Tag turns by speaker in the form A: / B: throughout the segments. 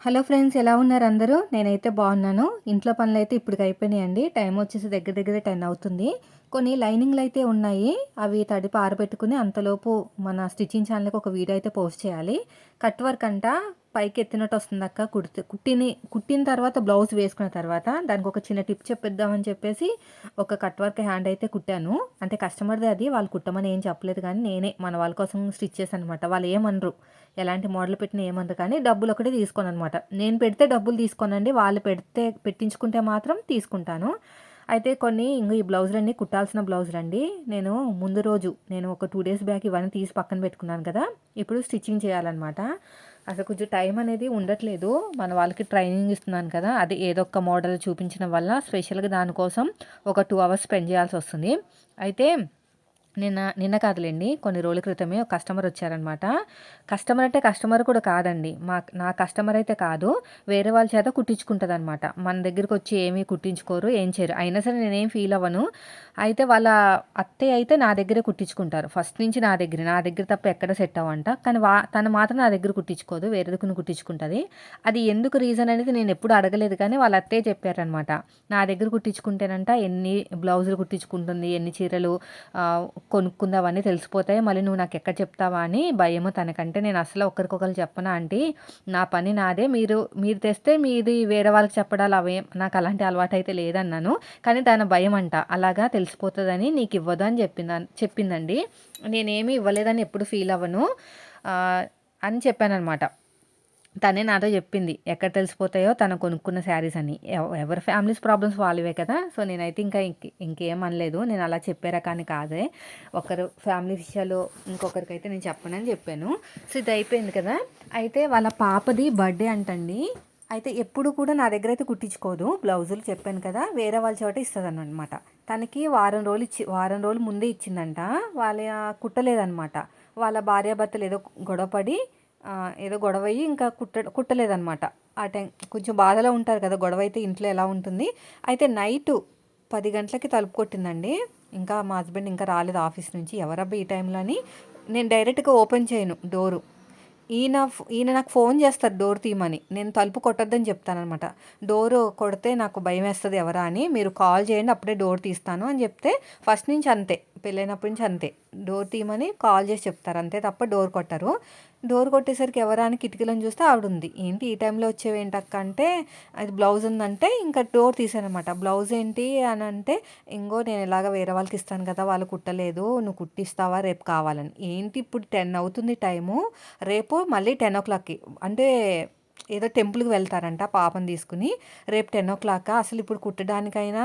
A: Hello friends ఎలా ఉన్నారు అందరూ? నేనైతే బాగున్నాను. ఇంట్లో పనులు అయితే ఇప్పటికి అయిపోయినాయండి. టైం వచ్చేసి దగ్గర దగ్గర టెన్ అవుతుంది. కొన్ని లైనింగ్లు అయితే ఉన్నాయి. అవి తడిపి ఆరబెట్టుకుని అంతలోపు మన స్టిచ్చింగ్ ఛానల్కి ఒక వీడియో అయితే పోస్ట్ చేయాలి. కట్ వర్క్ అంట. పైకి ఎత్తినట్టు వస్తుంది అక్క కుడితే. కుట్టిని కుట్టిన తర్వాత బ్లౌజ్ వేసుకున్న తర్వాత దానికి ఒక చిన్న టిప్ చెప్పిద్దామని చెప్పేసి ఒక కట్ వర్క్ హ్యాండ్ అయితే కుట్టాను. అంటే కస్టమర్ది అది వాళ్ళు కుట్టమని ఏం చెప్పలేదు కానీ నేనే మన వాళ్ళ కోసం స్టిచ్ చేశాను అనమాట వాళ్ళు ఏమనరు. ఎలాంటి మోడల్ పెట్టినా ఏమనరు కానీ డబ్బులు ఒకటి తీసుకోను అనమాట నేను పెడితే డబ్బులు తీసుకోనండి వాళ్ళు పెడితే పెట్టించుకుంటే మాత్రం తీసుకుంటాను. అయితే కొన్ని ఇంక ఈ బ్లౌజులన్నీ కుట్టాల్సిన బ్లౌజులు అండి నేను ముందు రోజు నేను ఒక టూ డేస్ బ్యాక్ ఇవన్నీ తీసి పక్కన పెట్టుకున్నాను కదా. ఇప్పుడు స్టిచ్చింగ్ చేయాలన్నమాట. అసలు కొంచెం టైం అనేది ఉండట్లేదు. మన వాళ్ళకి ట్రైనింగ్ ఇస్తున్నాను కదా అది ఏదో ఒక మోడల్ చూపించడం వల్ల స్పెషల్గా దానికోసం ఒక టూ అవర్స్ స్పెండ్ చేయాల్సి వస్తుంది. అయితే నిన్న నిన్న కాదులేండి కొన్ని రోజుల క్రితమే ఒక కస్టమర్ వచ్చారనమాట. కస్టమర్ అంటే కస్టమర్ కూడా కాదండి. మా నా కస్టమర్ అయితే కాదు వేరే వాళ్ళ చేత కుట్టించుకుంటుంది అనమాట మన దగ్గరికి వచ్చి ఏమీ కుట్టించుకోరు ఏం చేయరు. అయినా సరే నేనేం ఫీల్ అవ్వను. అయితే వాళ్ళ అత్తయ్య అయితే నా దగ్గరే కుట్టించుకుంటారు. ఫస్ట్ నుంచి నా దగ్గర నా దగ్గర తప్ప ఎక్కడ సెట్ అవ్వంట. కానీ వా తను మాత్రం నా దగ్గర కుట్టించుకోదు వేరే దగ్గర కుట్టించుకుంటుంది. అది ఎందుకు రీజన్ అనేది నేను ఎప్పుడు అడగలేదు కానీ వాళ్ళ అత్తయ్య చెప్పారనమాట. నా దగ్గర కుట్టించుకుంటేనంట ఎన్ని బ్లౌజులు కుట్టించుకుంటుంది ఎన్ని చీరలు కొనుక్కుందామని తెలిసిపోతాయి. మళ్ళీ నువ్వు నాకు ఎక్కడ చెప్తావా అని భయము తనకంటే. నేను అసలు ఒకరికొకరు చెప్పనా ఆంటీ? నా పని నాదే. మీరు మీరు తెస్తే మీది వేరే వాళ్ళకి చెప్పడాలు అవే. నాకు అలాంటి అలవాటు అయితే లేదన్నాను. కానీ తన భయం అంట అలాగా తెలిసిపోతుందని నీకు ఇవ్వదు అని చెప్పింది చెప్పిందండి. నేనేమి ఇవ్వలేదని ఎప్పుడు ఫీల్ అవ్వను. అని చెప్పానమాట తనే నాతో చెప్పింది ఎక్కడ తెలిసిపోతాయో తను కొనుక్కున్న శారీస్ అని. ఎవరి ఫ్యామిలీస్ ప్రాబ్లమ్స్ వాళ్ళవే కదా. సో నేనైతే ఇంకా ఇంకేం అనలేదు. నేను అలా చెప్పే రకాన్ని కాదే. ఒకరు ఫ్యామిలీ విషయాలు ఇంకొకరికైతే నేను చెప్పనని చెప్పాను. సో ఇది అయిపోయింది కదా. అయితే వాళ్ళ పాపది బర్త్డే అంటండి. అయితే ఎప్పుడు కూడా నా దగ్గర అయితే కుట్టించుకోదు. బ్లౌజులు చెప్పాను కదా. వేరే వాళ్ళ చోట ఇస్తుంది అనమాట తనకి వారం రోజులు ఇచ్చి వారం రోజులు ముందే ఇచ్చిందంట. వాళ్ళ కుట్టలేదనమాట వాళ్ళ భార్యాభర్తలు ఏదో గొడవపడి ఏదో గొడవ అయ్యి ఇంకా కుట్ట కుట్టలేదనమాట ఆ టైం కొంచెం బాధలో ఉంటారు కదా గొడవ అయితే ఇంట్లో ఎలా ఉంటుంది? అయితే నైటు పది గంటలకి తలుపు కొట్టిందండి. ఇంకా మా హస్బెండ్ ఇంకా రాలేదు ఆఫీస్ నుంచి. ఎవరబ్బా ఈ టైంలో అని నేను డైరెక్ట్గా ఓపెన్ చేయను డోరు. ఈయన ఈయన నాకు ఫోన్ చేస్తారు డోర్ తీయమని. నేను తలుపు కొట్టొద్దని చెప్తానమాట డోర్ కొడితే నాకు భయం వేస్తుంది ఎవరా అని. మీరు కాల్ చేయండి అప్పుడే డోర్ తీస్తాను అని చెప్తే ఫస్ట్ నుంచి అంతే పెళ్ళైనప్పటి నుంచి అంతే. డోర్ తీయమని కాల్ చేసి చెప్తారు. అంతే తప్ప డోర్ కొట్టరు. డోర్ కొట్టేసరికి ఎవరాని కిటికీలను చూస్తే ఆవిడ ఉంది ఏంటి ఈ టైంలో వచ్చేవి ఏంటక్క అంటే అది బ్లౌజ్ ఉందంటే ఇంకా డోర్ తీసానమాట బ్లౌజ్ ఏంటి అని అంటే ఇంకో నేను ఇలాగ వేరే వాళ్ళకి ఇస్తాను కదా వాళ్ళు కుట్టలేదు నువ్వు కుట్టిస్తావా రేపు కావాలని. ఏంటి ఇప్పుడు టెన్ అవుతుంది టైము రేపు మళ్ళీ టెన్ ఓ క్లాక్కి. అంటే ఏదో టెంపుల్కి వెళ్తారంట పాపం తీసుకుని రేపు టెన్ ఓ క్లాక్ అసలు ఇప్పుడు కుట్టడానికైనా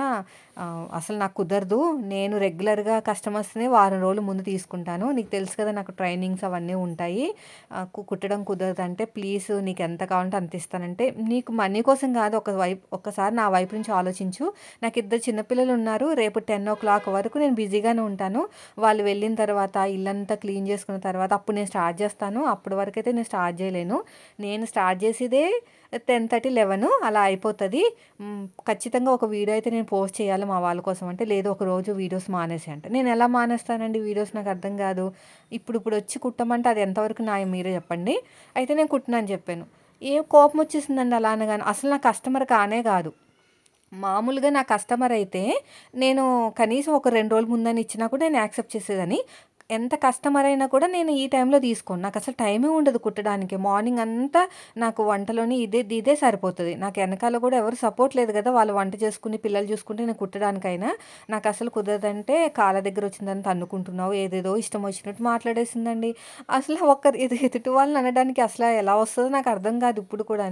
A: అసలు నాకు కుదరదు. నేను రెగ్యులర్గా కస్టమర్స్ని వారం రోజులు ముందు తీసుకుంటాను. నీకు తెలుసు కదా నాకు ట్రైనింగ్స్ అవన్నీ ఉంటాయి. కుట్టడం కుదరదు అంటే ప్లీజ్ నీకు ఎంత కావాలంటే అంత ఇస్తానంటే నీకు మనీ కోసం కాదు ఒక వైపు ఒక్కసారి నా వైపు నుంచి ఆలోచించు. నాకు ఇద్దరు చిన్నపిల్లలు ఉన్నారు. రేపు టెన్ ఓ క్లాక్ వరకు నేను బిజీగానే ఉంటాను. వాళ్ళు వెళ్ళిన తర్వాత ఇల్లంతా క్లీన్ చేసుకున్న తర్వాత అప్పుడు నేను స్టార్ట్ చేస్తాను. అప్పటి వరకు అయితే నేను స్టార్ట్ చేయలేను. నేను స్టార్ట్ చేసేదే టెన్ థర్టీ లెవెన్ అలా అయిపోతుంది. ఖచ్చితంగా ఒక వీడియో అయితే నేను పోస్ట్ చేయాలి మా వాళ్ళ కోసం అంటే లేదు ఒక రోజు వీడియోస్ మానేసి అంటే. నేను ఎలా మానేస్తానండి వీడియోస్ నాకు అర్థం కాదు. ఇప్పుడు ఇప్పుడు వచ్చి కుట్టమంటే అది ఎంతవరకు నా మీరే చెప్పండి. అయితే నేను కుట్టినని చెప్పాను. ఏ కోపం వచ్చేసిందండి అలా అనగానే? అసలు నా కస్టమర్ కానే కాదు. మామూలుగా నా కస్టమర్ అయితే నేను కనీసం ఒక రెండు రోజుల ముందని ఇచ్చినా కూడా నేను యాక్సెప్ట్ చేసేదని ఎంత కస్టమర్ అయినా కూడా నేను ఈ టైంలో తీసుకోను. నాకు అసలు టైమే ఉండదు కుట్టడానికి. మార్నింగ్ అంతా నాకు వంటలోని ఇదే ఇదే సరిపోతుంది. నాకు వెనకాల కూడా ఎవరు సపోర్ట్ లేదు కదా. వాళ్ళు వంట చేసుకుని పిల్లలు చూసుకుంటే నేను కుట్టడానికైనా నాకు అసలు కుదరదంటే కాళ్ళ దగ్గర వచ్చిందని తన్నుకుంటున్నావు ఏదేదో ఇష్టం వచ్చినట్టు మాట్లాడేసిందండి. అసలు ఒక్కరు ఇది ఎదుటి వాళ్ళని అనడానికి అసలు ఎలా వస్తుందో నాకు అర్థం కాదు ఇప్పుడు కూడా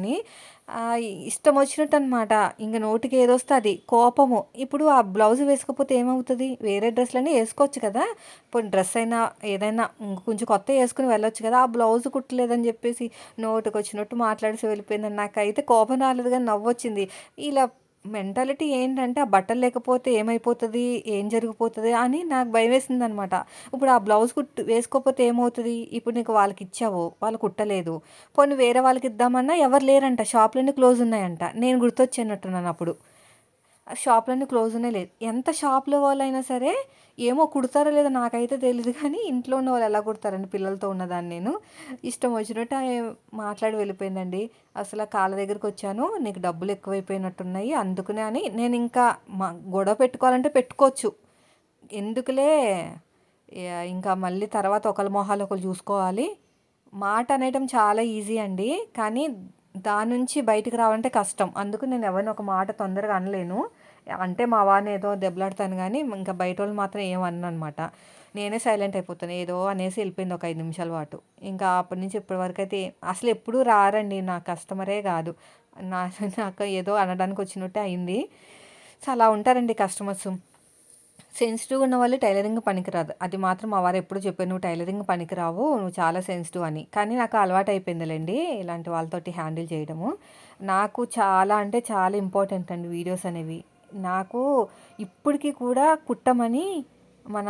A: ఇష్టం వచ్చినట్టు అనమాట ఇంక నోటికి ఏదొస్తుంది? కోపము. ఇప్పుడు ఆ బ్లౌజ్ వేసుకోకపోతే ఏమవుతుంది? వేరే డ్రెస్లన్నీ వేసుకోవచ్చు కదా? ఇప్పుడు డ్రెస్ అయినా ఏదైనా కొంచెం కొత్త వేసుకుని వెళ్ళొచ్చు కదా? ఆ బ్లౌజ్ కుట్టలేదని చెప్పేసి నోటికి వచ్చినట్టు మాట్లాడేసి వెళ్ళిపోయిందని నాకైతే కోపం రాలేదు కానీ నవ్వొచ్చింది. ఇలా మెంటాలిటీ ఏంటంటే ఆ బట్టలు లేకపోతే ఏమైపోతుంది? ఏం జరిగిపోతుంది? అని నాకు భయం వేసింది అనమాట ఇప్పుడు ఆ బ్లౌజ్ కుట్టు వేసుకోకపోతే ఏమవుతుంది? ఇప్పుడు నీకు వాళ్ళకి ఇచ్చావు వాళ్ళు కుట్టలేదు. పోనీ వేరే వాళ్ళకి ఇద్దామన్నా ఎవరు లేరంట. షాప్లన్నీ క్లోజ్ ఉన్నాయంట. నేను గుర్తొచ్చినట్టున్నాను అప్పుడు. షాప్లన్నీ క్లోజ్నే లేదు. ఎంత షాప్లో వాళ్ళైనా సరే ఏమో కుడతారో లేదో నాకైతే తెలియదు కానీ ఇంట్లో ఉన్న వాళ్ళు ఎలా కుడతారండి పిల్లలతో ఉన్నదాన్ని నేను. ఇష్టం వచ్చినట్టు మాట్లాడి వెళ్ళిపోయిందండి. అసలు కాళ్ళ దగ్గరికి వచ్చాను. నీకు డబ్బులు ఎక్కువైపోయినట్టున్నాయి. అందుకనే అని నేను ఇంకా మా గొడవ పెట్టుకోవాలంటే పెట్టుకోవచ్చు. ఎందుకులే? ఇంకా మళ్ళీ తర్వాత ఒకళ్ళ మొహాలు ఒకరు చూసుకోవాలి. మాట అనేయటం చాలా ఈజీ అండి. కానీ దాని నుంచి బయటికి రావాలంటే కష్టం. అందుకు నేను ఎవరిని ఒక మాట తొందరగా అనలేను. అంటే మా వారిని ఏదో దెబ్బలాడతాను కానీ ఇంకా బయట వాళ్ళు మాత్రం ఏమన్నా అనమాట నేనే సైలెంట్ అయిపోతాను. ఏదో అనేసి వెళ్ళిపోయింది ఒక ఐదు నిమిషాల పాటు. ఇంకా అప్పటి నుంచి ఇప్పటి వరకు అయితే అసలు ఎప్పుడూ రారండి. నా కస్టమరే కాదు. నా నాకు ఏదో అనడానికి వచ్చినట్టే అయింది. సో అలా ఉంటారండి కస్టమర్స్. సెన్సిటివ్ ఉన్న వాళ్ళు టైలరింగ్ పనికిరాదు. అది మాత్రం మా వారు ఎప్పుడు చెప్పారు నువ్వు టైలరింగ్ పనికిరావు నువ్వు చాలా సెన్సిటివ్ అని. కానీ నాకు అలవాటు అయిపోయిందిలేండి ఇలాంటి వాళ్ళతోటి హ్యాండిల్ చేయడము. నాకు చాలా అంటే చాలా ఇంపార్టెంట్ అండి వీడియోస్ అనేవి. నాకు ఇప్పటికీ కూడా కుట్టమని మన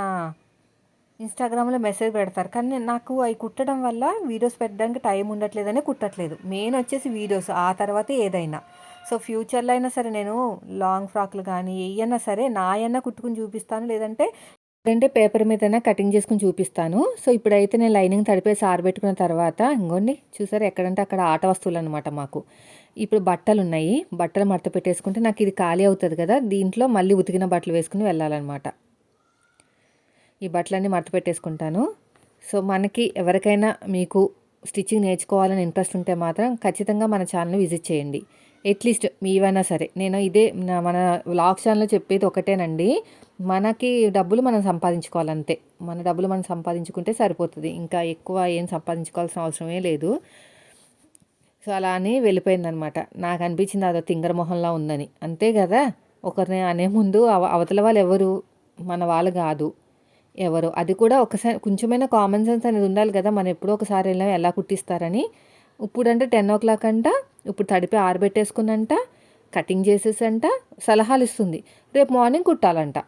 A: ఇన్స్టాగ్రామ్లో మెసేజ్ పెడతారు. కానీ నాకు అవి కుట్టడం వల్ల వీడియోస్ పెట్టడానికి టైం ఉండట్లేదని కుట్టట్లేదు. మెయిన్ వచ్చేసి వీడియోస్ ఆ తర్వాత ఏదైనా. సో ఫ్యూచర్లో అయినా సరే నేను లాంగ్ ఫ్రాక్లు కానీ ఏయన్నా సరే నాయన్నా కుట్టుకుని చూపిస్తాను. లేదంటే లేదంటే పేపర్ మీదైనా కటింగ్ చేసుకుని చూపిస్తాను. సో ఇప్పుడైతే నేను లైనింగ్ తడిపేసి ఆరబెట్టుకున్న తర్వాత ఇంకోండి చూసారు ఎక్కడంటే అక్కడ ఆట వస్తువులు అనమాట మాకు. ఇప్పుడు బట్టలు ఉన్నాయి బట్టలు మడత పెట్టేసుకుంటే నాకు ఇది ఖాళీ అవుతుంది కదా దీంట్లో మళ్ళీ ఉతికిన బట్టలు వేసుకుని వెళ్ళాలన్నమాట. ఈ బట్టలన్నీ మడత పెట్టేసుకుంటాను. సో మనకి ఎవరికైనా మీకు స్టిచ్చింగ్ నేర్చుకోవాలని ఇంట్రెస్ట్ ఉంటే మాత్రం ఖచ్చితంగా మన ఛానల్ని విజిట్ చేయండి. అట్లీస్ట్ మీవైనా సరే. నేను ఇదే మన వ్లాగ్ ఛానల్లో చెప్పేది ఒకటేనండి. మనకి డబ్బులు మనం సంపాదించుకోవాలంతే. మన డబ్బులు మనం సంపాదించుకుంటే సరిపోతుంది. ఇంకా ఎక్కువ ఏం సంపాదించుకోవాల్సిన అవసరమే లేదు. సో అలా అని వెళ్ళిపోయిందనమాట. నాకు అనిపించింది అదో తింగర మొహంలా ఉందని. అంతే కదా? ఒకరిని అనే ముందు అవ అవతల వాళ్ళు ఎవరు? మన వాళ్ళు కాదు. ఎవరు? అది కూడా ఒకసారి కొంచెమైనా కామన్ సెన్స్ అనేది ఉండాలి కదా? మనం ఎప్పుడో ఒకసారి వెళ్ళాం ఎలా కుట్టిస్తారని ఇప్పుడంటే టెన్ ఓ క్లాక్ అంట ఇప్పుడు తడిపి ఆరబెట్టేసుకున్నంట కటింగ్ చేసేసంట సలహాలు ఇస్తుంది రేపు మార్నింగ్ కుట్టాలంట.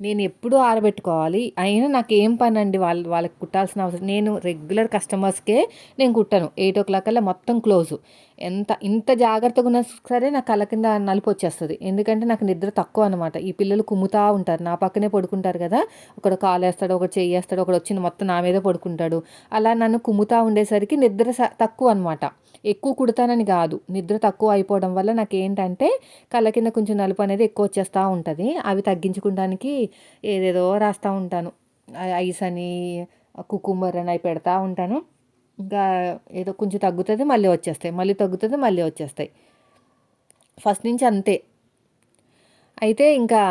A: నేను ఎప్పుడు ఆరబెట్టుకోవాలి? అయినా నాకు ఏం పని అండి వాళ్ళు వాళ్ళకి కుట్టాల్సిన అవసరం. నేను రెగ్యులర్ కస్టమర్స్కే నేను కుట్టాను. ఎయిట్ ఓ క్లాక్ అలా మొత్తం క్లోజు. ఎంత ఇంత జాగ్రత్తగా ఉన్నా సరే నా కళ్ళ కింద నలుపు వచ్చేస్తుంది. ఎందుకంటే నాకు నిద్ర తక్కువ అనమాట ఈ పిల్లలు కుమ్ముతా ఉంటారు. నా పక్కనే పడుకుంటారు కదా. ఒకడు కాలు వేస్తాడు ఒకటి చేయేస్తాడు ఒకడు వచ్చింది మొత్తం నా మీద పడుకుంటాడు. అలా నన్ను కుమ్ముతా ఉండేసరికి నిద్ర తక్కువ అనమాట ఎక్కువ కుడతానని కాదు. నిద్ర తక్కువ అయిపోవడం వల్ల నాకు ఏంటంటే కళ్ళ కింద కొంచెం నలుపు అనేది ఎక్కువ వచ్చేస్తూ ఉంటుంది. అవి తగ్గించుకోవడానికి ఏదేదో రాస్తూ ఉంటాను. ఐస్ అని కుకుంబర్ అని అవి పెడతా ఉంటాను. ఇంకా ఏదో కొంచెం తగ్గుతుంది మళ్ళీ వచ్చేస్తాయి. మళ్ళీ తగ్గుతుంది మళ్ళీ వచ్చేస్తాయి. ఫస్ట్ నుంచి అంతే. అయితే ఇంకా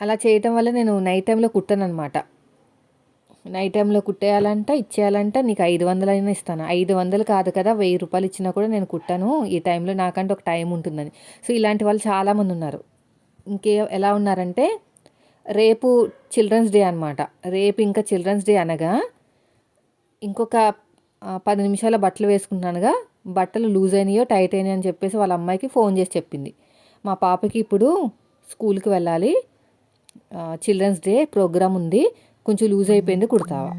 A: అలా చేయటం వల్ల నేను నైట్ టైంలో కుట్టానమాట అనమాట నైట్ టైంలో కుట్టేయాలంట ఇచ్చేయాలంట నీకు ఐదు వందలైనా ఇస్తాను. ఐదు వందలు కాదు కదా వెయ్యి రూపాయలు ఇచ్చినా కూడా నేను కుట్టాను. ఈ టైంలో నాకంటే ఒక టైం ఉంటుందని. సో ఇలాంటి వాళ్ళు చాలామంది ఉన్నారు. ఇంకే ఎలా ఉన్నారంటే రేపు చిల్డ్రన్స్ డే అనమాట రేపు ఇంకా చిల్డ్రన్స్ డే అనగా ఇంకొక పది నిమిషాల బట్టలు వేసుకుంటున్నానుగా. బట్టలు లూజ్ అయినాయో టైట్ అయినాయో అని చెప్పేసి వాళ్ళ అమ్మాయికి ఫోన్ చేసి చెప్పింది. మా పాపకి ఇప్పుడు స్కూల్కి వెళ్ళాలి. చిల్డ్రన్స్ డే ప్రోగ్రామ్ ఉంది. కొంచెం లూజ్ అయిపోయింది కుడతావా?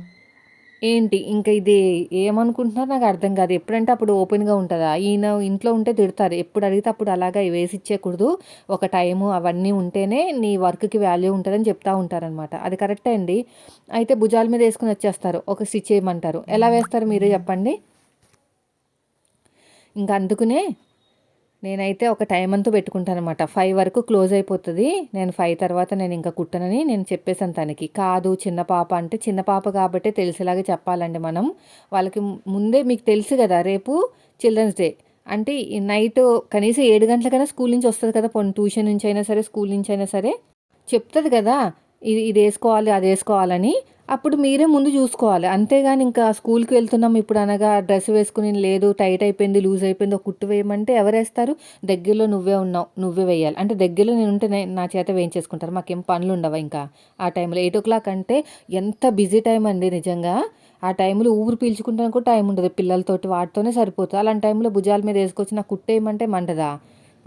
A: ఏంటి? ఇంకా ఇది ఏమనుకుంటున్నారు? నాకు అర్థం కాదు. ఎప్పుడంటే అప్పుడు ఓపెన్గా ఉంటుందా? ఈయన ఇంట్లో ఉంటే తిడతారు. ఎప్పుడు అడిగితే అప్పుడు అలాగా వేసి ఇచ్చేయకూడదు ఒక టైము అవన్నీ ఉంటేనే నీ వర్క్కి వాల్యూ ఉంటుందని చెప్తా ఉంటారనమాట అది కరెక్టే అండి. అయితే భుజాల మీద వేసుకుని వచ్చేస్తారు. ఒక స్టిచ్ చేయమంటారు. ఎలా వేస్తారు మీరే చెప్పండి? ఇంకా అందుకునే నేనైతే ఒక టైం అంతా పెట్టుకుంటాను అనమాట ఫైవ్ వరకు క్లోజ్ అయిపోతుంది. నేను ఫైవ్ తర్వాత నేను ఇంకా కుట్టనని నేను చెప్పేసాను తనకి. కాదు చిన్న పాప అంటే చిన్న పాప కాబట్టి తెలిసేలాగా చెప్పాలండి మనం. వాళ్ళకి ముందే మీకు తెలుసు కదా రేపు చిల్డ్రన్స్ డే అంటే నైట్ కనీసం ఏడు గంటలకైనా స్కూల్ నుంచి వస్తుంది కదా పోనీ ట్యూషన్ నుంచి అయినా సరే స్కూల్ నుంచి అయినా సరే. చెప్తుంది కదా ఇది ఇది వేసుకోవాలి అది వేసుకోవాలని. అప్పుడు మీరే ముందు చూసుకోవాలి. అంతేగాని ఇంకా స్కూల్కి వెళ్తున్నాం ఇప్పుడు అనగా డ్రెస్ వేసుకుని లేదు టైట్ అయిపోయింది లూజ్ అయిపోయింది ఒక కుట్టు వేయమంటే ఎవరేస్తారు? దగ్గరలో నువ్వే ఉన్నావు నువ్వే వేయాలి. అంటే దగ్గరలో నేను ఉంటే నా చేత వేయించేసుకుంటారు. మాకేం పనులు ఉండవు ఇంకా. ఆ టైంలో ఎయిట్ ఓ క్లాక్ అంటే ఎంత బిజీ టైం అండి నిజంగా. ఆ టైంలో ఊరు పీల్చుకుంటానికి కూడా టైం ఉండదు. పిల్లలతోటి వాటితోనే సరిపోతుంది. అలాంటి టైంలో భుజాల మీద వేసుకొచ్చి నా కుట్టేయమంటే మంటదా?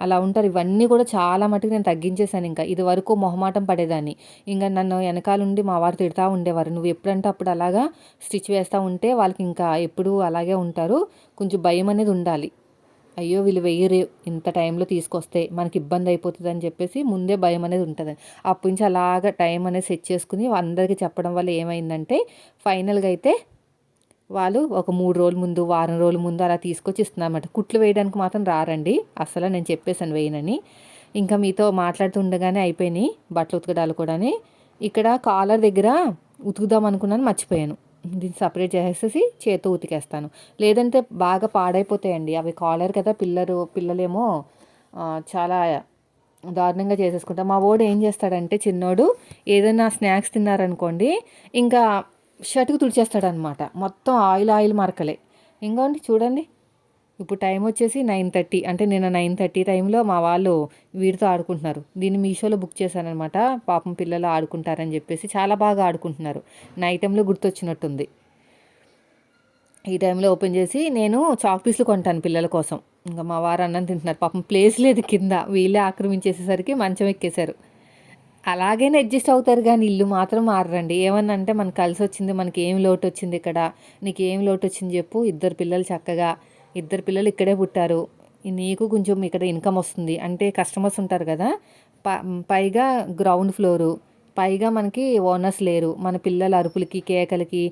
A: అలా ఉంటారు. ఇవన్నీ కూడా చాలా మటుకు నేను తగ్గించేశాను ఇంకా. ఇది వరకు మొహమాటం పడేదాన్ని. ఇంకా నన్ను వెనకాలండి మా వారు తిడతా ఉండేవారు. నువ్వు ఎప్పుడంటే అప్పుడు అలాగా స్టిచ్ వేస్తూ ఉంటే వాళ్ళకి ఇంకా ఎప్పుడు అలాగే ఉంటారు. కొంచెం భయం అనేది ఉండాలి. అయ్యో వీళ్ళు వెయ్యరు ఇంత టైంలో తీసుకొస్తే మనకి ఇబ్బంది అయిపోతుంది అని చెప్పేసి ముందే భయం అనేది ఉంటుంది. అప్పటి నుంచి అలాగ టైం అనేది సెట్ చేసుకుని అందరికీ చెప్పడం వల్ల ఏమైందంటే ఫైనల్గా అయితే వాళ్ళు ఒక మూడు రోజుల ముందు వారం రోజుల ముందు అలా తీసుకొచ్చి ఇస్తున్నారన్నమాట. కుట్లు వేయడానికి మాత్రం రారండి. అసలు నేను చెప్పేశాను వేయనని. ఇంకా మీతో మాట్లాడుతుండగానే అయిపోయినాయి బట్టలు ఉతకడాలు కూడా ఇక్కడ కాలర్ దగ్గర ఉతుకుదాం అనుకున్నాను మర్చిపోయాను. దీన్ని సపరేట్ చేసేసి చేతితో ఉతికేస్తాను. లేదంటే బాగా పాడైపోతాయండి. అవి కాలర్ కదా పిల్లలు పిల్లలేమో చాలా దారుణంగా చేసేసుకుంటాం. మా వాడు ఏం చేస్తాడంటే చిన్నోడు ఏదైనా స్నాక్స్ తిన్నారనుకోండి ఇంకా షర్ట్కి తుడిచేస్తాడనమాట మొత్తం ఆయిల్ ఆయిల్ మరకలే. ఇంకోండి చూడండి. ఇప్పుడు టైం వచ్చేసి నైన్ థర్టీ. అంటే నిన్న నైన్ థర్టీ టైంలో మా వాళ్ళు వీడితో ఆడుకుంటున్నారు. దీన్ని మీషోలో బుక్ చేశానమాట పాపం పిల్లలు ఆడుకుంటారని చెప్పేసి చాలా బాగా ఆడుకుంటున్నారు. నైట్ టైంలో గుర్తొచ్చినట్టుంది. ఈ టైంలో ఓపెన్ చేసి నేను చాక్ పీసులు కొంటాను పిల్లల కోసం. ఇంకా మా వారు అన్నం తింటున్నారు. పాపం ప్లేస్ లేదు కింద. వీళ్ళే ఆక్రమించేసేసరికి మంచం ఎక్కేశారు. అలాగైనా అడ్జస్ట్ అవుతారు కానీ ఇల్లు మాత్రం మారరండి. ఏమన్నా అంటే మనకు కలిసి వచ్చింది మనకి ఏం లోటు వచ్చింది ఇక్కడ? నీకు ఏం లోటు వచ్చింది చెప్పు. ఇద్దరు పిల్లలు చక్కగా ఇద్దరు పిల్లలు ఇక్కడే పుట్టారు. నీకు కొంచెం ఇక్కడ ఇన్కమ్ వస్తుంది. అంటే కస్టమర్స్ ఉంటారు కదా? పైగా గ్రౌండ్ ఫ్లోరు. పైగా మనకి ఓనర్స్ లేరు. మన పిల్లల అరుపులకి కేకలకి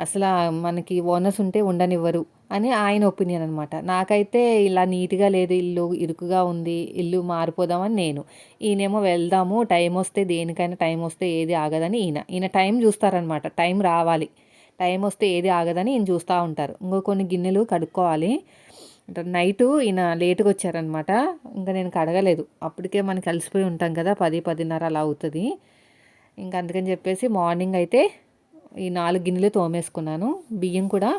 A: అసలు మనకి ఓనర్స్ ఉంటే ఉండనివ్వరు అని ఆయన ఒపీనియన్ అనమాట నాకైతే ఇలా నీట్గా లేదు ఇల్లు ఇరుకుగా ఉంది ఇల్లు మారిపోదామని నేను. ఈయనేమో వెళ్దాము టైం వస్తే దేనికైనా టైం వస్తే ఏది ఆగదని ఈయన. ఈయన టైం చూస్తారనమాట టైం రావాలి. టైం వస్తే ఏది ఆగదని ఈయన చూస్తూ ఉంటారు. ఇంకో కొన్ని గిన్నెలు కడుక్కోవాలి. నైటు ఈయన లేటుగా వచ్చారనమాట ఇంకా నేను కడగలేదు. అప్పటికే మనం కలిసిపోయి ఉంటాం కదా పది పదిన్నర అలా అవుతుంది. ఇంకా అందుకని చెప్పేసి మార్నింగ్ అయితే ఈ నాలుగు గిన్నెలు తోమేసుకున్నాను. బియ్యం కూడా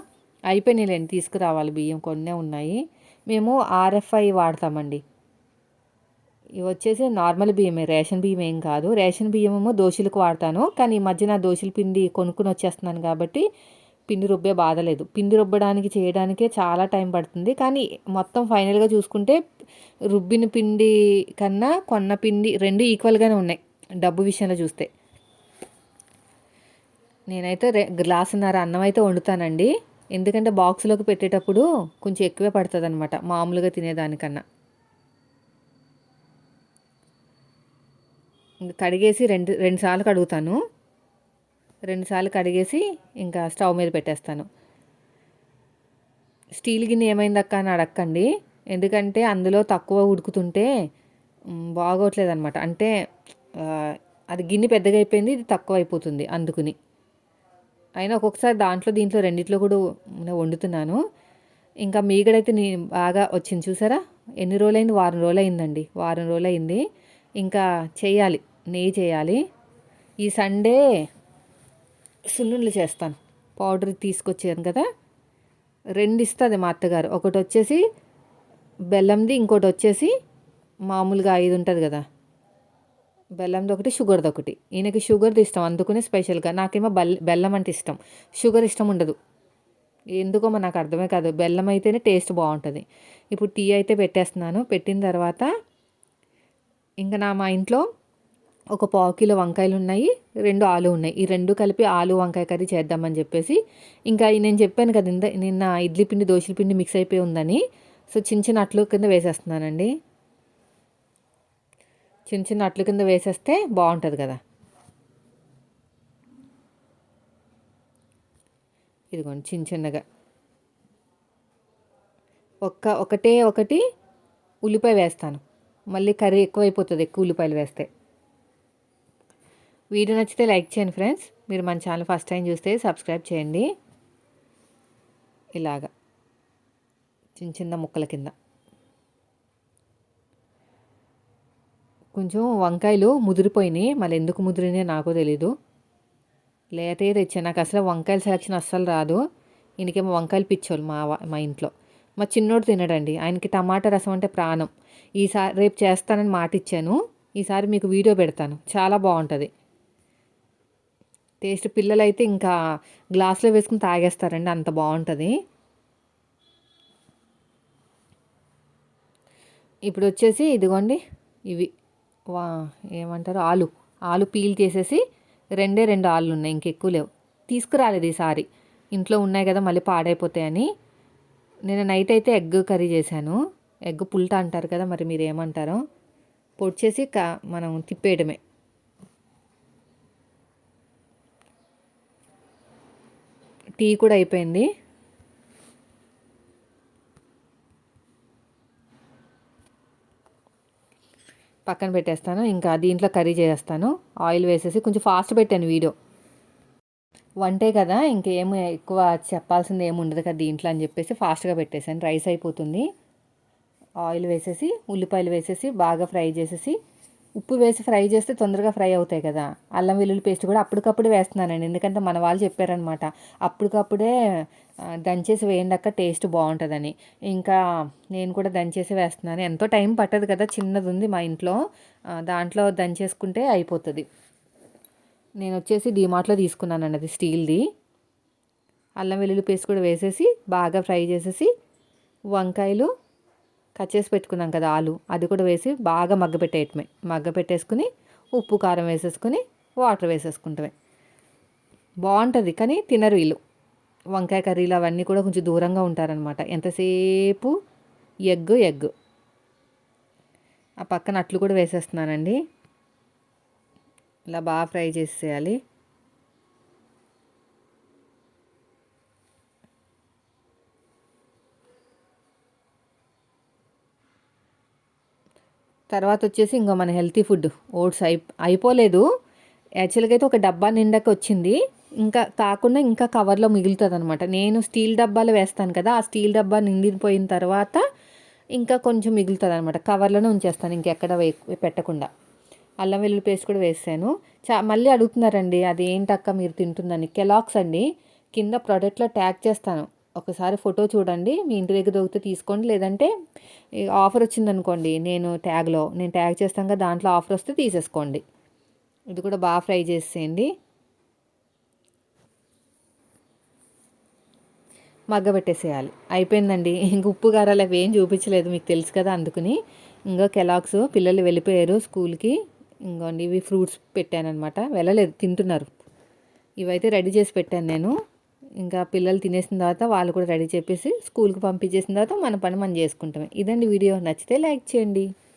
A: అయిపోయినాయిలేండి తీసుకురావాలి బియ్యం కొన్నే ఉన్నాయి. మేము ఆర్ఎఫ్ఐ వాడతామండి. ఇవి వచ్చేసి నార్మల్ బియ్యమే రేషన్ బియ్యం ఏం కాదు. రేషన్ బియ్యం దోశలకు వాడతాను కానీ ఈ మధ్య నా దోశల పిండి కొనుక్కుని వచ్చేస్తున్నాను కాబట్టి పిండి రుబ్బే బాధలేదు పిండి రుబ్బడానికి చేయడానికే చాలా టైం పడుతుంది. కానీ మొత్తం ఫైనల్గా చూసుకుంటే రుబ్బిన పిండి కన్నా కొన్న పిండి రెండు ఈక్వల్గానే ఉన్నాయి డబ్బు విషయంలో చూస్తే. నేనైతే రే గ్లాసున్నర అన్నం అయితే వండుతానండి. ఎందుకంటే బాక్స్లోకి పెట్టేటప్పుడు కొంచెం ఎక్కువే పడుతుంది అనమాట మామూలుగా తినేదానికన్నా. కడిగేసి రెండు రెండు సార్లు కడుగుతాను. రెండు సార్లు కడిగేసి ఇంకా స్టవ్ మీద పెట్టేస్తాను. స్టీల్ గిన్నె ఏమైందక్క అని అడక్కండి. ఎందుకంటే అందులో తక్కువ ఉడుకుతుంటే బాగోట్లేదు అనమాట అంటే అది గిన్నె పెద్దగా అయిపోయింది ఇది తక్కువ అయిపోతుంది అందుకుని. అయినా ఒక్కొక్కసారి దాంట్లో దీంట్లో రెండిట్లో కూడా వండుతున్నాను. ఇంకా మీగడైతే నేను బాగా వచ్చింది చూసారా? ఎన్ని రోజులైంది? వారం రోజులు అయిందండి వారం రోజులు అయింది ఇంకా చేయాలి. నెయ్యి చేయాలి. ఈ సండే సున్నుండ్లు చేస్తాను. పౌడర్ తీసుకొచ్చాను కదా? రెండు ఇస్తుంది మా అత్తగారు. ఒకటి వచ్చేసి బెల్లంది ఇంకోటి వచ్చేసి మామూలుగా ఐదు ఉంటుంది కదా? బెల్లంది ఒకటి షుగర్ది ఒకటి. ఈయనకి షుగర్ది ఇష్టం. అందుకునే స్పెషల్గా నాకేమో బెల్ బెల్లం అంటే ఇష్టం. షుగర్ ఇష్టం ఉండదు. ఎందుకో నాకు అర్థమే కాదు. బెల్లం అయితేనే టేస్ట్ బాగుంటుంది. ఇప్పుడు టీ అయితే పెట్టేస్తున్నాను. పెట్టిన తర్వాత ఇంకా నా మా ఇంట్లో ఒక పావు కిలో వంకాయలు ఉన్నాయి. రెండు ఆలు ఉన్నాయి. ఈ రెండు కలిపి ఆలు వంకాయ కర్రీ చేద్దామని చెప్పేసి ఇంకా నేను చెప్పాను కదా నిన్న ఇడ్లీ పిండి దోశల పిండి మిక్స్ అయిపోయి ఉందని. సో చిన్న చిన్న అట్లు కింద వేసేస్తున్నానండి. చిన్న చిన్న అట్లు కింద వేసేస్తే బాగుంటుంది కదా. ఇదిగోండి చిన్న చిన్నగా. ఒక్క ఒకటే ఒకటి ఉల్లిపాయ వేస్తాను. మళ్ళీ కర్రీ ఎక్కువైపోతుంది ఎక్కువ ఉల్లిపాయలు వేస్తే. వీడియో నచ్చితే లైక్ చేయండి ఫ్రెండ్స్. మీరు మన ఛానల్ ఫస్ట్ టైం చూస్తే సబ్స్క్రైబ్ చేయండి. ఇలాగా చిన్న చిన్న ముక్కల కింద. కొంచెం వంకాయలు ముదిరిపోయినాయి. మళ్ళీ ఎందుకు ముదిరినాయి నాకు తెలీదు. లేతే తెచ్చాను నాకు అసలు వంకాయల సెలక్షన్ అస్సలు రాదు. ఈయనకేమో వంకాయలు పిచ్చోళ్ళు మా మా ఇంట్లో. మా చిన్నోడు తినడండి. ఆయనకి టమాటా రసం అంటే ప్రాణం. ఈసారి రేపు చేస్తానని మాట ఇచ్చాను ఈసారి మీకు వీడియో పెడతాను. చాలా బాగుంటుంది. టేస్ట్ పిల్లలైతే ఇంకా గ్లాస్లో వేసుకుని తాగేస్తారండి. అంత బాగుంటుంది. ఇప్పుడు వచ్చేసి ఇదిగోండి. ఇవి. వా ఏమంటారు? ఆలు. ఆలు పీల్ చేసేసి రెండే రెండు ఆలు ఉన్నాయి ఇంకెక్కువ లేవు. తీసుకురాలేదు ఈసారి ఇంట్లో ఉన్నాయి కదా మళ్ళీ పాడైపోతాయని నేను నైట్ అయితే ఎగ్ కర్రీ చేశాను. ఎగ్ పుల్ట అంటారు కదా మరి మీరు ఏమంటారో? పొడి చేసి మనం తిప్పేయడమే. టీ కూడా అయిపోయింది. పక్కన పెట్టేస్తాను. ఇంకా దీంట్లో కర్రీ చేస్తాను ఆయిల్ వేసేసి కొంచెం ఫాస్ట్ పెట్టాను వీడియో. వంటే కదా ఇంకేం ఎక్కువ చెప్పాల్సింది ఏమి ఉండదు కదా దీంట్లో అని చెప్పేసి ఫాస్ట్గా పెట్టేసాను రైస్ అయిపోతుంది. ఆయిల్ వేసేసి ఉల్లిపాయలు వేసేసి బాగా ఫ్రై చేసేసి ఉప్పు వేసి ఫ్రై చేస్తే తొందరగా ఫ్రై అవుతాయి కదా. అల్లం వెల్లుల్లి పేస్ట్ కూడా అప్పటికప్పుడు వేస్తున్నానండి. ఎందుకంటే మన వాళ్ళు చెప్పారనమాట అప్పటికప్పుడే దంచేసి వేయండి అక్క టేస్ట్ బాగుంటుందని. ఇంకా నేను కూడా దంచేసి వేస్తున్నాను. ఎంతో టైం పట్టదు కదా చిన్నది ఉంది మా ఇంట్లో. దాంట్లో దంచేసుకుంటే అయిపోతుంది. నేను వచ్చేసి డిమార్ట్లో తీసుకున్నానండి అది స్టీల్ది. అల్లం వెల్లుల్లి పేస్ట్ కూడా వేసేసి బాగా ఫ్రై చేసేసి వంకాయలు కట్ చేసి పెట్టుకున్నాం కదా ఆలు అది కూడా వేసి బాగా మగ్గ పెట్టేయటమే. మగ్గ పెట్టేసుకుని ఉప్పు కారం వేసేసుకుని వాటర్ వేసేసుకుంటమే. బాగుంటుంది కానీ తినరు వీళ్ళు. వంకాయ కర్రీలు అవన్నీ కూడా కొంచెం దూరంగా ఉంటారనమాట ఎంతసేపు? ఎగ్ ఎగ్ ఆ పక్కన అట్లు కూడా వేసేస్తున్నానండి. ఇలా బాగా ఫ్రై చేసేయాలి. తర్వాత వచ్చేసి ఇంకా మన హెల్తీ ఫుడ్. ఓట్స్ అయి అయిపోలేదు. యాక్చువల్గా అయితే ఒక డబ్బా నిండాకి వచ్చింది ఇంకా కాకుండా ఇంకా కవర్లో మిగులుతుంది అనమాట నేను స్టీల్ డబ్బాలు వేస్తాను కదా ఆ స్టీల్ డబ్బా నిండిపోయిన తర్వాత ఇంకా కొంచెం మిగులుతుంది అనమాట కవర్లోనే ఉంచేస్తాను ఇంకెక్కడ వే పెట్టకుండా. అల్లం వెల్లుల్లి పేస్ట్ కూడా వేసాను. చా మళ్ళీ అడుగుతున్నారండి అది ఏంటక్క మీరు తింటుందని కెలాక్స్ అండి కింద ప్రోడక్ట్లో ట్యాగ్ చేస్తాను. ఒకసారి ఫోటో చూడండి మీ ఇంటి దగ్గర దొరికితే తీసుకోండి. లేదంటే ఆఫర్ వచ్చిందనుకోండి నేను ట్యాగ్లో నేను ట్యాగ్ చేస్తాను కదా దాంట్లో ఆఫర్ వస్తే తీసేసుకోండి. ఇది కూడా బాగా ఫ్రై చేసేయండి. మగ్గబెట్టేసేయాలి. అయిపోయిందండి. ఇంక ఉప్పు కారాలు అవి ఏం చూపించలేదు మీకు తెలుసు కదా అందుకుని. ఇంకా కెలాక్స్ పిల్లలు వెళ్ళిపోయారు స్కూల్కి. ఇంకోండి ఇవి ఫ్రూట్స్ పెట్టానమాట వెళ్ళలేదు తింటున్నారు. ఇవైతే రెడీ చేసి పెట్టాను నేను. ఇంకా పిల్లలు తినేసిన తర్వాత వాళ్ళు కూడా రెడీ చెప్పేసి స్కూల్కి పంపించేసిన తర్వాత మన పని మనం చేసుకుంటాం. ఇదండి వీడియో. నచ్చితే లైక్ చేయండి.